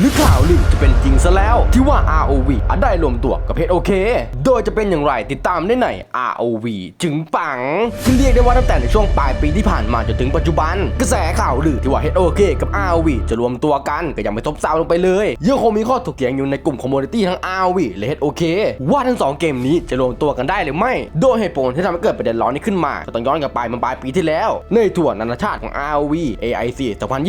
หรือข่าวลือจะเป็นจริงซะแล้ว ที่ว่า ROV อาจได้รวมตัวกับเพจโอเค โดยจะเป็นอย่างไรติดตามได้ใน ROV จึงปังคือเรียกได้ว่าตั้งแต่ในช่วงปลายปีที่ผ่านมาจนถึงปัจจุบัน กระแสข่าวลือที่ว่า HOK กับ ROV จะรวมตัวกันก็ยังไม่ทบเซาลงไปเลยยังคงมีข้อถกเถียงอยู่ในกลุ่มคอมมูนิตี้ทั้ง ROV และ HOK ว่าทั้งสองเกมนี้จะรวมตัวกันได้หรือไม่ โดยเหตุผลที่ทำให้เกิดประเด็นร้อนนี้ขึ้นมาก็ต้องย้อนกลับไปเมื่อปลายปีที่แล้วในทัวร์นานาชาติของ ROV AIC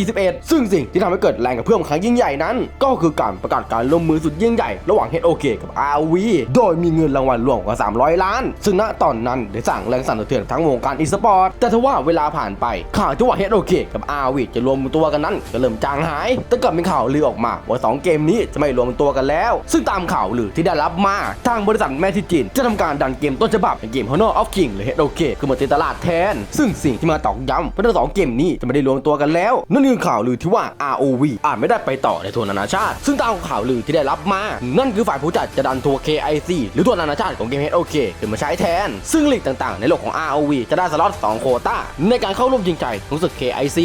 2021 ซึ่งสิ่งที่ทำให้เกิดแรงกระเพื่อมครั้งยิ่งใหญ่นั้นก็คือการประกาศการร่วมมือสุดยิ่งใหญ่ระหว่าง HOK กับ RV โดยมีเงินรางวัลรวมกว่า 300 ล้าน ซึ่งณตอนนั้นได้สร้างแรงสั่นสะเทือนทั้งวงการอีสปอร์ตแต่ทว่าเวลาผ่านไปข่าวที่ว่า HOK กับ RV จะรวมตัวกันนั้นก็เริ่มจางหาย แต่กลับมีข่าวลือออกมาว่าสองเกมนี้จะไม่รวมตัวกันแล้ว ซึ่งตามข่าวลือที่ได้รับมาทางบริษัทแม่ที่จีนจะทำการดันเกมต้นฉบับในเกม Honor of King หรือ HOK คือมาตีตลาดแทน ซึ่งสิ่งที่มาตอกย้ำว่าทั้งสองเกมนี้จะไม่ได้รวมตัวกันแล้ว นั่นคือข่าวลือที่ว่า ROV อาจไม่ได้ไปต่อในทัวร์นานาชาติ ซึ่งตามข่าวลือที่ได้รับมา นั่นคือฝ่ายผู้จัดจะดันทัวร์ KIC หรือทัวร์นานาชาติของเกม HOK ขึ้นมาใช้แทน ซึ่งลีกต่างๆ ในโลกของ ROV จะได้สล็อต2โควต้าในการเข้าร่วมยิงใจของศึก KIC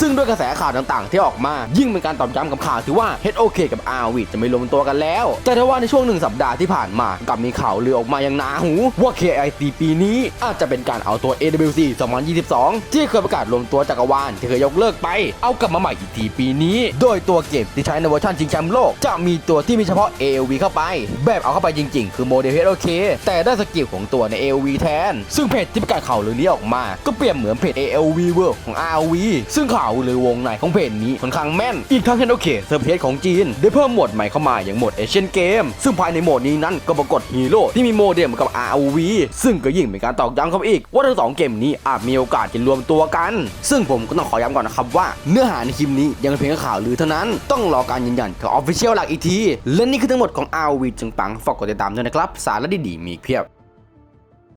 ซึ่งด้วยกระแสข่าวต่างๆ ที่ออกมา ยิ่งเป็นการตอบย้ำกับข่าวที่ว่า HOK กับ ROV จะไม่รวมตัวกันแล้ว แต่ถ้าว่าในช่วงหนึ่งสัปดาห์ที่ผ่านมากับมีข่าวลือออกมาอย่างหนาหู ว่า KIC ปีนี้อาจจะเป็นการเอาตัว AWC 2022 ที่เคยประกาศรวมตัวจักรวาลที่เคยยกเลิกไป เอากลับมาใหม่อีกทีปีนี้ โดยตัวเกมที่ใช้ในเวอร์ชันชิงแชมป์โลก จะมีตัวที่มีเฉพาะ AOV เข้าไป แบบเอาเข้าไปจริงๆ คือโมเดล HOK แต่ได้สกิลของตัวใน AOV แทน ซึ่งเพจที่ประกาศข่าวลือนี้ออกมา ก็เปรียบเหมือนเพจ AOV World ของ ROV ซึ่งข่าวลือวงในของเพจนี้ค่อนข้างแม่น อีกทั้ง HOK เซอร์เพจของจีน ได้เพิ่มโหมดใหม่เข้ามาอย่างโหมดเอเชียนเกมซึ่งภายในโหมดนี้นั้นก็ปรากฏฮีโร่ที่มีโมเดลเหมือนกับ ROV ซึ่งก็ยิ่งเป็นการตอกย้ำเข้าอีก ว่าทั้งสองเกมนี้อาจมีโอกาสจะรวมตัวกัน ซึ่งผมก็ต้องขอย้ำก่อนนะครับว่าเนื้อหาในคลิปนี้ยังเป็นเพียงข่าวลือเท่านั้นต้องรอการยืนยันกับออฟฟิเชียลหลักอีกทีและนี่คือทั้งหมดของ RV จึงปังฝากกดติดตามด้วยนะครับ สาระดีๆมีอีเพียบ